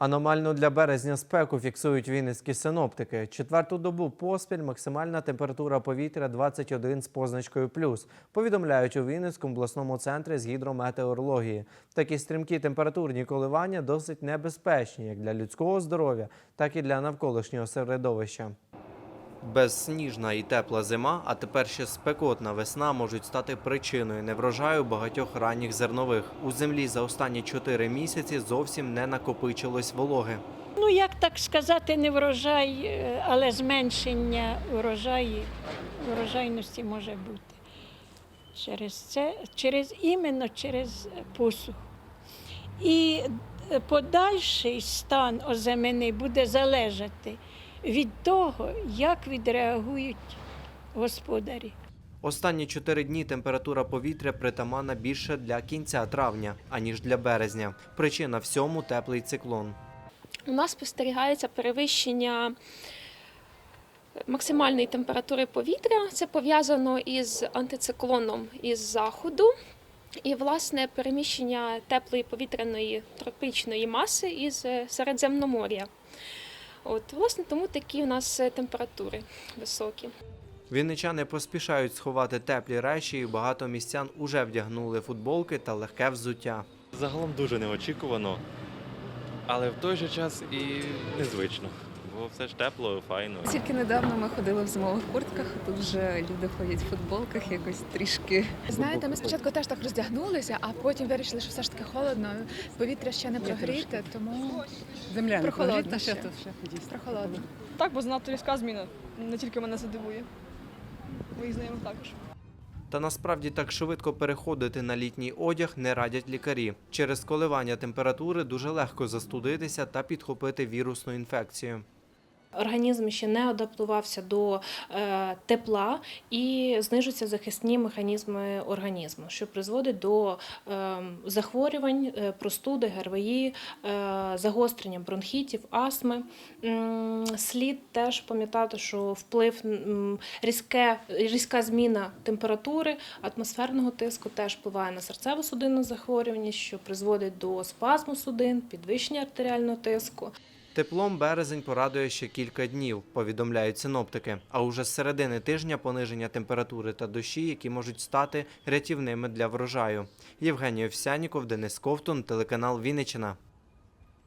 Аномальну для березня спеку фіксують вінницькі синоптики. Четверту добу поспіль максимальна температура повітря 21 з позначкою плюс. Повідомляють у Вінницькому обласному центрі з гідрометеорології. Такі стрімкі температурні коливання досить небезпечні як для людського здоров'я, так і для навколишнього середовища. Безсніжна і тепла зима, а тепер ще спекотна весна можуть стати причиною неврожаю багатьох ранніх зернових. У землі за останні чотири місяці зовсім не накопичилось вологи. Ну, як так сказати, не врожай, е, але зменшення врожаї, врожайності може бути. Через це, через, іменно через посух. І подальший стан оземини буде залежати від того, як відреагують господарі. Останні чотири дні температура повітря притаманна більше для кінця травня, аніж для березня. Причина всьому теплий циклон. У нас спостерігається перевищення максимальної температури повітря. Це пов'язано із антициклоном із заходу. І, власне, переміщення теплої повітряної тропічної маси із Середземномор'я. От, власне, тому такі у нас е, температури високі. Вінничани поспішають сховати теплі речі, і багато містян уже вдягнули футболки та легке взуття. Загалом дуже неочікувано, але в той же час і незвично. Бо все ж тепло, файно. Тільки недавно ми ходили в зимових куртках, а тут вже люди ходять в футболках, якось трішки. Знаєте, ми спочатку теж так роздягнулися, а потім вирішили, що все ж таки холодно. Повітря ще не прогріте, тому Земля не Прохолодно ще. тут ще прохолодно. Так, бо занадто різка зміна. Не тільки мене це дивує. Моїх знайомих також. Та насправді так швидко переходити на літній одяг не радять лікарі. Через коливання температури дуже легко застудитися та підхопити вірусну інфекцію. Організм ще не адаптувався до е, тепла і знижуються захисні механізми організму, що призводить до е, захворювань, е, простуди, ГРВІ, загострення бронхітів, астми. Слід теж пам'ятати, що вплив різке, різка зміна температури, атмосферного тиску теж впливає на серцево-судинне захворювання, що призводить до спазму судин, підвищення артеріального тиску. Теплом березень порадує ще кілька днів, повідомляють синоптики. А уже з середини тижня пониження температури та дощі, які можуть стати рятівними для врожаю. Євгеній Овсяніков, Денис Ковтун, телеканал Вінниччина.